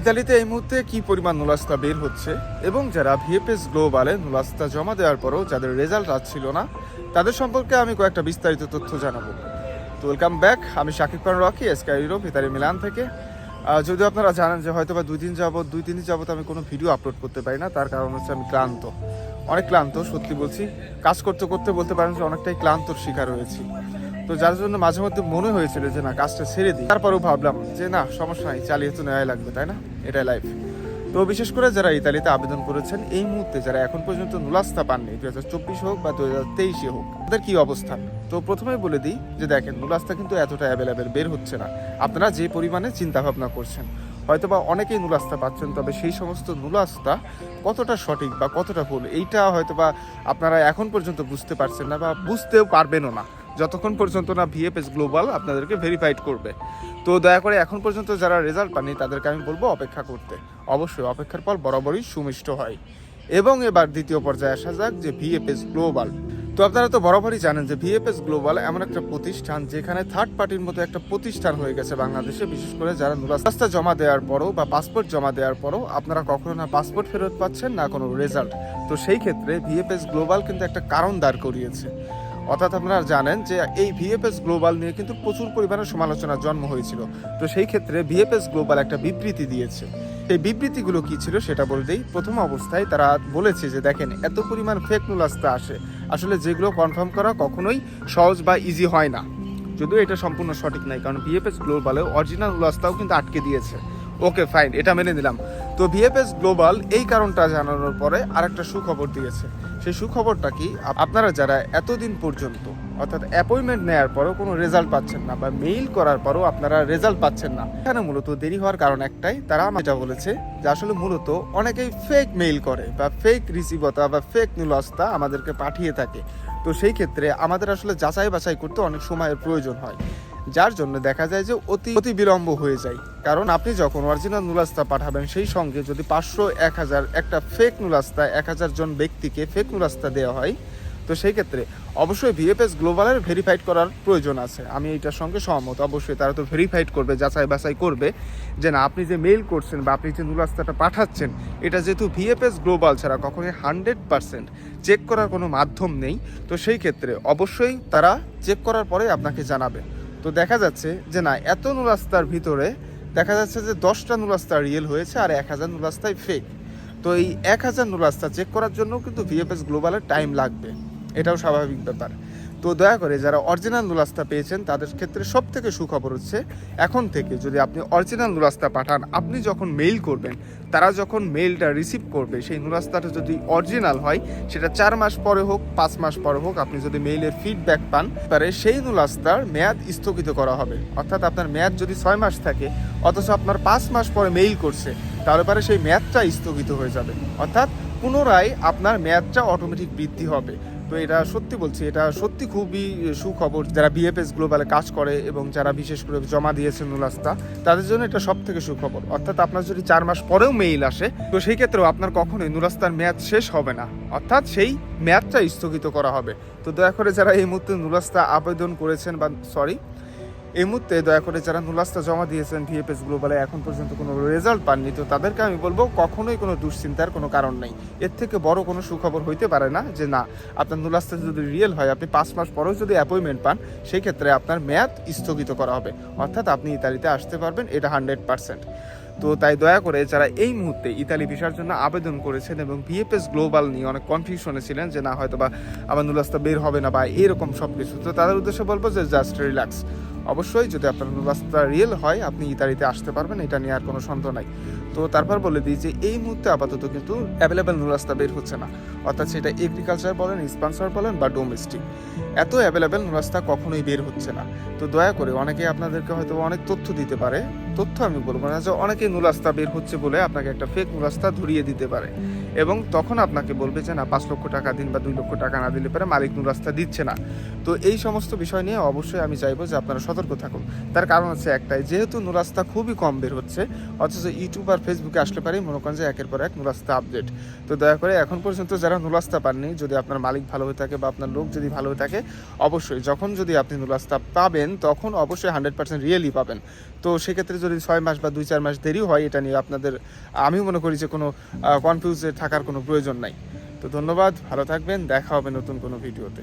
ইতালিতে এই মুহূর্তে কি পরিমাণ নুলাস্তা বের হচ্ছে? এবং যারা ভিএফএস গ্লোবালে নুলাস্তা জমা দেওয়ার পরও যাদের রেজাল্ট আসছিল না, তাদের সম্পর্কে আমি কয়েকটা বিস্তারিত তথ্য জানাব। তো ওয়েলকাম ব্যাক, আমি শাকিব খান রকি, এসকা ইউরোপ, ইতালি, মিলান থেকে। যদিও আপনারা জানেন যে হয়তো বা দুই দিন যাবত দুই তিন যাবত আমি কোনো ভিডিও আপলোড করতে পারি না, তার কারণ হচ্ছে আমি ক্লান্ত। অনেক ক্লান্ত, সত্যি বলছি। কাজ করতে করতে বলতে পারেন যে অনেকটাই ক্লান্তর শিকার হয়েছি। তো যার জন্য মাঝে মধ্যে মনে হয়েছিল যে না, কাজটা ছেড়ে দিই। তারপরেও ভাবলাম যে না, সমস্যা নাই, চালিয়ে তো নেওয়াই লাগবে, তাই না? এটাই লাইফ তো বিশেষ করে যারা ইতালিতে আবেদন করেছেন, এই মুহূর্তে যারা এখন পর্যন্ত নুলাস্তা পাননি দু হাজার চব্বিশ হোক বা দু হাজার তেইশে হোক, তাদের কি অবস্থান তো প্রথমে বলে দিই যে দেখেন, নুলাস্তা কিন্তু এতটা অ্যাভেলেবেল বের হচ্ছে না। আপনারা যে পরিমাণে চিন্তা ভাবনা করছেন, হয়তোবা অনেকেই নুলাস্তা পাচ্ছেন, তবে সেই সমস্ত নুলাস্তা কতটা সঠিক বা কতটা ভুল, এইটা হয়তোবা আপনারা এখন পর্যন্ত বুঝতে পারছেন না বা বুঝতেও পারবেনও না। যতক্ষণ পর্যন্ত না ভিএফএস গ্লোবাল আপনাদেরকে ভেরিফাইড করবে। তো দয়া করে এখন পর্যন্ত যারা রেজাল্ট পাননি, তাদেরকে আমি বলব অপেক্ষা করতে। অবশ্যই অপেক্ষার পর বরাবরই সুমিষ্ট হয়। এবং এবার দ্বিতীয় পর্যায়ে আসা যাক যে ভিএফএস গ্লোবাল। তো আপনারা তো বরাবরই জানেন যে ভিএফএস গ্লোবাল এমন একটা প্রতিষ্ঠান যেখানে থার্ড পার্টির মতো একটা প্রতিষ্ঠান হয়ে গেছে বাংলাদেশে, বিশেষ করে যারা রাস্তা জমা দেওয়ার পরও বা পাসপোর্ট জমা দেওয়ার পরও আপনারা কখনো না পাসপোর্ট ফেরত পাচ্ছেন, না কোনো রেজাল্ট তো সেই ক্ষেত্রে ভিএফএস গ্লোবাল কিন্তু একটা কারণ দাঁড় করিয়েছে। অর্থাৎ আপনারা জানেন যে এই ভিএফএস গ্লোবাল নিয়ে কিন্তু প্রচুর পরিমাণে সমালোচনার জন্ম হয়েছিল। তো সেই ক্ষেত্রে ভিএফএস গ্লোবাল একটা বিবৃতি দিয়েছে। এই বিবৃতিগুলো কি ছিল সেটা বলতেই প্রথম অবস্থায় তারা বলেছে যে, দেখেন, এত পরিমাণ ফেক নুলাস্তা আসে। আসলে যেগুলো কনফার্ম করা কখনোই সহজ বা ইজি হয় না। যদিও এটা সম্পূর্ণ সঠিক নয় কারণ ভিএফএস গ্লোবালে অরিজিনাল উলাস্তাও কিন্তু আটকে দিয়েছে। ওকে ফাইন এটা মেনে নিলাম। তো ভিএফএস গ্লোবাল এই কারণটা জানানোর পরে আরেকটা সুখবর দিয়েছে। সেই সুখবরটা কি? আপনারা যারা এতদিন পর্যন্ত, অর্থাৎ অ্যাপয়েন্টমেন্ট নেওয়ার পরও কোনো রেজাল্ট পাচ্ছেন না বা মেইল করার পরও আপনারা রেজাল্ট পাচ্ছেন না, এখানে মূলত দেরি হওয়ার কারণ একটাই। তারা আমাকে বলেছে, যে আসলে মূলত অনেকেই ফেক মেইল করে বা ফেক রিসিভতা বা ফেক নুলাস্তা আমাদেরকে পাঠিয়ে থাকে। তো সেই ক্ষেত্রে আমাদের আসলে যাচাই বাছাই করতে অনেক সময়ের প্রয়োজন হয়। যার জন্য দেখা যায় যে অতি অতি বিলম্ব হয়ে যায়। কারণ আপনি যখন অরিজিনাল নুলাস্তা পাঠাবেন, সেই সঙ্গে যদি পাঁচশো, এক হাজার, একটা ফেক নুলাস্তা, এক হাজার জন ব্যক্তিকে ফেক নুলাস্তা দেওয়া হয়, তো সেই ক্ষেত্রে অবশ্যই ভিএফএস গ্লোবালের ভেরিফাইড করার প্রয়োজন আছে। আমি এইটার সঙ্গে সহমত। অবশ্যই তারা তো ভেরিফাইড করবে, যাচাই বাছাই করবে যে না, আপনি যে মেইল করছেন বা আপনি যে নুলাস্তাটা পাঠাচ্ছেন, এটা যেহেতু ভিএফএস গ্লোবাল ছাড়া কখনোই হান্ড্রেড পার্সেন্ট চেক করার কোনো মাধ্যম নেই। তো সেই ক্ষেত্রে অবশ্যই তারা চেক করার পরে আপনাকে জানাবে। তো দেখা যাচ্ছে যে না, এত নুরাস্তার ভিতরে দেখা যাচ্ছে যে দশটা নুরাস্তা রিয়েল হয়েছে আর এক হাজার নুরাস্তাই ফেক তো এই এক হাজার নুরাস্তা চেক করার জন্য কিন্তু ভিএফএস গ্লোবালের টাইম লাগবে। এটাও স্বাভাবিক ব্যাপার। তো দয়া করে যারা অরিজিনাল নুলাস্তা পেয়েছেন, তাদের ক্ষেত্রে সব থেকে সুখবর হচ্ছে, এখন থেকে যদি আপনি অরিজিনাল নুলাস্তা পাঠান, আপনি যখন মেইল করবেন, তারা যখন মেইলটা রিসিভ করবে, সেই নুলাস্তাটা যদি অরিজিনাল হয়, সেটা চার মাস পরে হোক, পাঁচ মাস পরে হোক, আপনি যদি মেইলের ফিডব্যাক পান, তাহলে সেই নুলাস্তার মেয়াদ স্থগিত করা হবে। অর্থাৎ আপনার মেয়াদ যদি ছয় মাস থাকে, অথচ আপনার পাঁচ মাস পরে মেইল করছে, তাহলে পরে সেই মেয়াদটা স্থগিত হয়ে যাবে। অর্থাৎ পুনরায় আপনার মেয়াদটা অটোমেটিক বৃদ্ধি হবে। তো এটা সত্যি বলছি, এটা সত্যি খুবই সুখবর যারা বিএফএস গ্লোবালে কাজ করে এবং যারা বিশেষ করে জমা দিয়েছেন নুলাস্তা তাদের জন্য এটা সব থেকে সুখবর। অর্থাৎ আপনার যদি চার মাস পরেও মেইল আসে, তো সেই ক্ষেত্রেও আপনার কখনোই নুলাস্তার মেয়াদ শেষ হবে না। অর্থাৎ সেই মেয়াদটা স্থগিত করা হবে। তো দয়া করে যারা এই মুহূর্তে নুলাস্তা আবেদন করেছেন বা সরি এই মুহূর্তে দয়া করে যারা নুলাস্তা জমা দিয়েছেন ভিএফএস গ্লোবালে এখন পর্যন্ত কোনো রেজাল্ট পাননি, তো তাদেরকে আমি বলব কখনোই কোনো দুশ্চিন্তার কোনো কারণ নেই। এর থেকে বড় কোনো সুখবর হইতে পারে না যে না, আপনার নুলাস্তা যদি রিয়েল হয়, আপনি পাঁচ মাস পরেও যদি অ্যাপয়েন্টমেন্ট পান সেই ক্ষেত্রে আপনার মেয়াদ স্থগিত করা হবে। অর্থাৎ আপনি ইতালিতে আসতে পারবেন, এটা হান্ড্রেড পার্সেন্ট। তো তাই দয়া করে যারা এই মুহূর্তে ইতালি ভিসার জন্য আবেদন করেছেন এবং ভিএফএস গ্লোবাল নিয়ে অনেক কনফিউশনে ছিলেন যে না হয়তো বা আমার নুলাস্তা বের হবে না বা এরকম সব কিছু তো তাদের উদ্দেশ্যে বলব যে জাস্ট রিল্যাক্স অবশ্যই যদি আপনার বাসটা রিয়েল হয়, আপনি ইতালিতে আসতে পারবেন, এটা নিয়ে আর কোনো সন্দেহ নাই। তো তারপর বলে দিই যে এই মুহূর্তে আপাতত কিন্তু অ্যাভেলেবেল নুলাস্তা বের হচ্ছে না। অর্থাৎ সেটা এগ্রিকালচার বলেন স্পন্সর বলেন বা ডোমেস্টিক এত অ্যাভেলেবেল নুলাস্তা কখনোই বের হচ্ছে না। তো দয়া করে অনেকে আপনাদেরকে হয়তো অনেক তথ্য দিতে পারে। তথ্য আমি বলব না যে অনেকে নুলাস্তা বের হচ্ছে বলে আপনাকে একটা ফেক নুলাস্তা ধরিয়ে দিতে পারে। এবং তখন আপনাকে বলবে যে না, পাঁচ লক্ষ টাকা দিন বা দুই লক্ষ টাকা না দিলে পারে মালিক নুলাস্তা দিচ্ছে না। তো এই সমস্ত বিষয় নিয়ে অবশ্যই আমি চাইব যে আপনারা সতর্ক থাকুন। তার কারণ হচ্ছে একটাই, যেহেতু নুরাস্তা খুবই কম বের হচ্ছে, অথচ ইউটিউব আর ফেসবুকে আসলে পারি, মনে করেন যে একের পর এক নুলাস্তা আপডেট তো দয়া করে এখন পর্যন্ত যারা নুলাস্তা পাননি, যদি আপনার মালিক ভালো হয়ে থাকে বা আপনার লোক যদি ভালো হয়ে থাকে, অবশ্যই যখন যদি আপনি নুলাস্তা পাবেন, তখন অবশ্যই হান্ড্রেড পার্সেন্ট রিয়েলি পাবেন। তো সেক্ষেত্রে যদি ছয় মাস বা দুই, চার মাস দেরি হয়, এটা নিয়ে আপনাদের আমি মনে করি যে কোনো কনফিউজে থাকার কোনো প্রয়োজন নাই। তো ধন্যবাদ, ভালো থাকবেন, দেখা হবে নতুন কোনো ভিডিওতে।